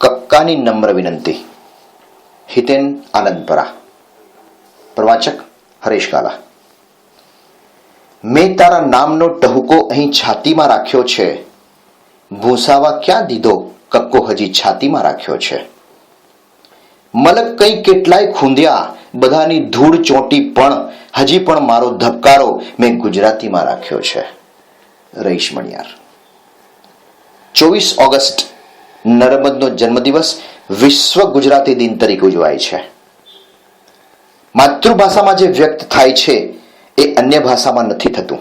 કક્કાની નમ્ર વિનંતી. હિતેન આનંદપરા પ્રવાચક હરેશ કાલા. મેં તારા નામનો ટહુકો અહીં છાતીમાં રાખ્યો છે. ભૂસાવા ક્યાં દીધો કક્કો હજી છાતીમાં રાખ્યો છે? મલક કંઈ કેટલાય ખૂંદ્યા, બધાની ધૂળ ચોંટી પણ, હજી પણ મારો ધબકારો મેં ગુજરાતીમાં રાખ્યો છે. રહીશ મણિયાર. ચોવીસ ઓગસ્ટ નર્મદનો જન્મદિવસ વિશ્વ ગુજરાતી દિન તરીકે ઉજવાય છે. માતૃભાષામાં જે વ્યક્ત થાય છે એ અન્ય ભાષામાં નથી થતું.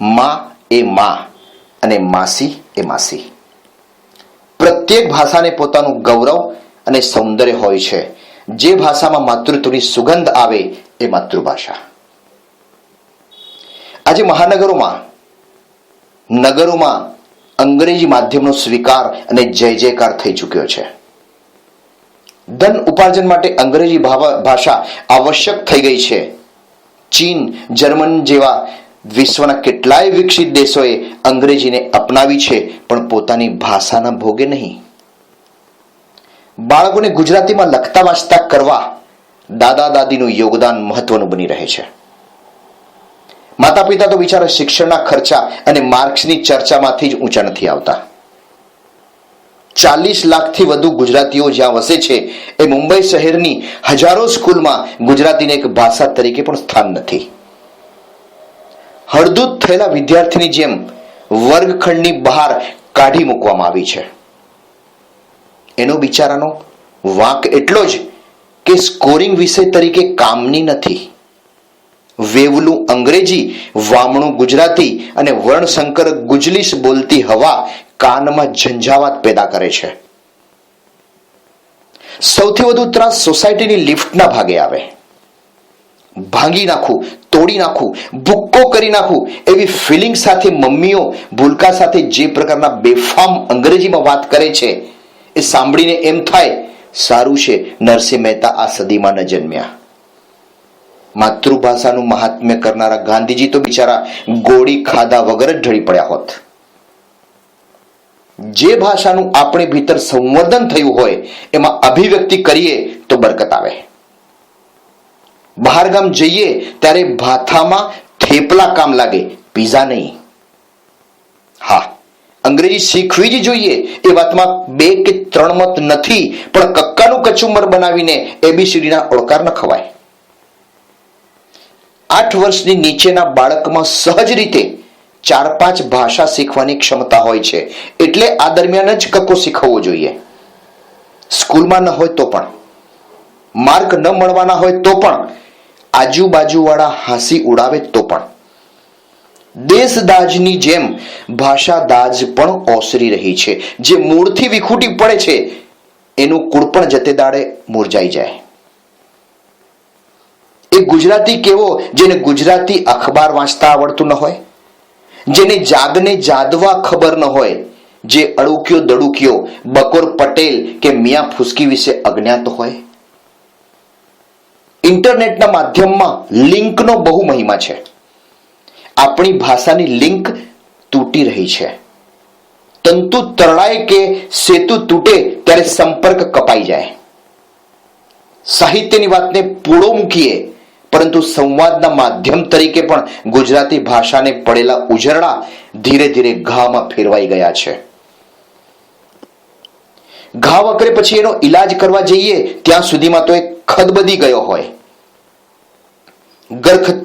માં એ માં અને માસી એ માસી. પ્રત્યેક ભાષાને પોતાનું ગૌરવ અને સૌંદર્ય હોય છે. જે ભાષામાં માતૃત્વની સુગંધ આવે એ માતૃભાષા. આજે મહાનગરોમાં, નગરોમાં અંગ્રેજી માધ્યમનો સ્વીકાર અને જય જયકાર થઈ ચૂક્યો છે. ધન ઉપાર્જન માટે અંગ્રેજી ભાષા આવશ્યક થઈ ગઈ છે. ચીન, જર્મન જેવા વિશ્વના કેટલાય વિકસિત દેશોએ અંગ્રેજીને અપનાવી છે, પણ પોતાની ભાષાના ભોગે નહીં. બાળકોને ગુજરાતીમાં લખતા વાંચતા કરવા દાદા દાદીનું યોગદાન મહત્વનું બની રહે છે. માતા પિતા તો બિચારા શિક્ષણના ખર્ચા અને માર્ક્સની ચર્ચામાંથી જ ઊંચા નથી આવતા. ચાલીસ લાખથી વધુ ગુજરાતીઓ જ્યાં વસે છે, એ મુંબઈ શહેરની હજારો સ્કૂલમાં ગુજરાતીને એક ભાષા તરીકે પણ સ્થાન નથી. હળદૂત થયેલા વિદ્યાર્થીની જેમ વર્ગખંડની બહાર કાઢી મૂકવામાં આવી છે. એનો બિચારાનો વાંક એટલો જ કે સ્કોરિંગ વિષય તરીકે કામની નથી. વેવલું અંગ્રેજી, વામણું ગુજરાતી અને વર્ણશંકર ગુજલીશ બોલતી હવા કાનમાં ઝંઝાવાત પેદા કરે છે. સૌથી વધુ ત્રાસ સોસાયટીની લિફ્ટના ભાગે આવે. ભાંગી નાખું, તોડી નાખું, ભૂક્કો કરી નાખું એવી ફિલિંગ સાથે મમ્મીઓ ભૂલકા સાથે જે પ્રકારના બેફામ અંગ્રેજીમાં વાત કરે છે એ સાંભળીને એમ થાય, સારું છે, નરસિંહ મહેતા આ સદીમાં ન જન્મ્યા. માતૃભાષાનું મહાત્મ્ય કરનારા ગાંધીજી તો બિચારા ગોળી ખાધા વગર જ ઢળી પડ્યા હોત. જે ભાષાનું આપણે ભીતર સંવર્ધન થયું હોય, એમાં અભિવ્યક્તિ કરીએ તો બરકત આવે. બહાર ગામ જઈએ ત્યારે ભાથામાં થેપલા કામ લાગે, પીઝા નહીં. હા, અંગ્રેજી શીખવી જ જોઈએ, એ વાતમાં બે કે ત્રણ મત નથી, પણ કક્કાનું કચુંબર બનાવીને એબીસીડીના ઓળકાર ન ખવાય. આઠ વર્ષની નીચેના બાળકમાં સહજ રીતે ચાર પાંચ ભાષા શીખવાની ક્ષમતા હોય છે. એટલે આ દરમિયાન જ કક્કો શીખવવો જોઈએ. સ્કૂલમાં ન હોય તો પણ. માર્ક ન મળવાના હોય તો પણ. આજુબાજુવાળા હાંસી ઉડાવે તો પણ. દેશ દાજની જેમ ભાષા દાજ પણ ઓસરી રહી છે. જે મૂળથી વિખૂટી પડે છે, એનું કુળ પણ જતે દાડે મુરજાઈ જાય. એ ગુજરાતી કેવો? જેને ગુજરાતી અખબાર વાંચતા આવડતું ન હોય, જેને જાગને જાદવા ખબર ન હોય, જે અડુક્યો દડુક્યો, બકોર પટેલ કે મિયા ફુસકી વિશે અજ્ઞાત હોય. ઇન્ટરનેટના માધ્યમમાં લિંકનો બહુ મહિમા છે. આપણી ભાષાની લિંક તૂટી રહી છે. તંતુ તરળાય કે સેતુ તૂટે ત્યારે સંપર્ક કપાઈ જાય. સાહિત્યની વાતને પૂળો મૂકીએ પરંતુ સંવાદના માધ્યમ તરીકે પણ ગુજરાતી ભાષાને પડેલા ઉજરડા ધીરે ધીરે ઘામાં ફેરવાઈ ગયા છે. ઘા વકરે પછી એનો ઈલાજ કરવા જઈએ, ત્યાં સુધીમાં તો એ ખદબદી ગયો હોય.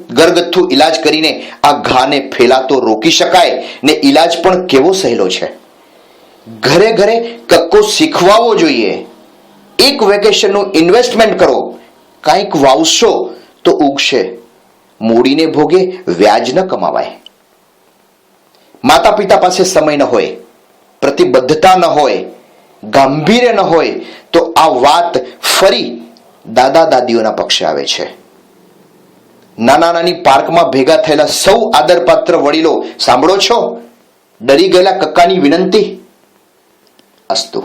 ગરગથ્થુ ઈલાજ કરીને આ ઘાને ફેલાતો રોકી શકાય ને ઈલાજ પણ કેવો સહેલો છે? ઘરે ઘરે કક્કો શીખવાવો જોઈએ. એક વેકેશનનું ઇન્વેસ્ટમેન્ટ કરો. કાંઈક વાવશો તો ઉગશે. મૂડીને ભોગે, વ્યાજ ન કમાવાય. માતા પિતા પાસે સમય ન હોય, પ્રતિબદ્ધતા ન હોય, ગાંભીર્ય ન હોય, તો આ વાત ફરી દાદા દાદીઓના પક્ષે આવે છે. નાના નાની પાર્કમાં ભેગા થયેલા સૌ આદરપાત્ર વડીલો, સાંભળો છો? ડરી ગયેલા કક્કાની વિનંતી? અસ્તુ.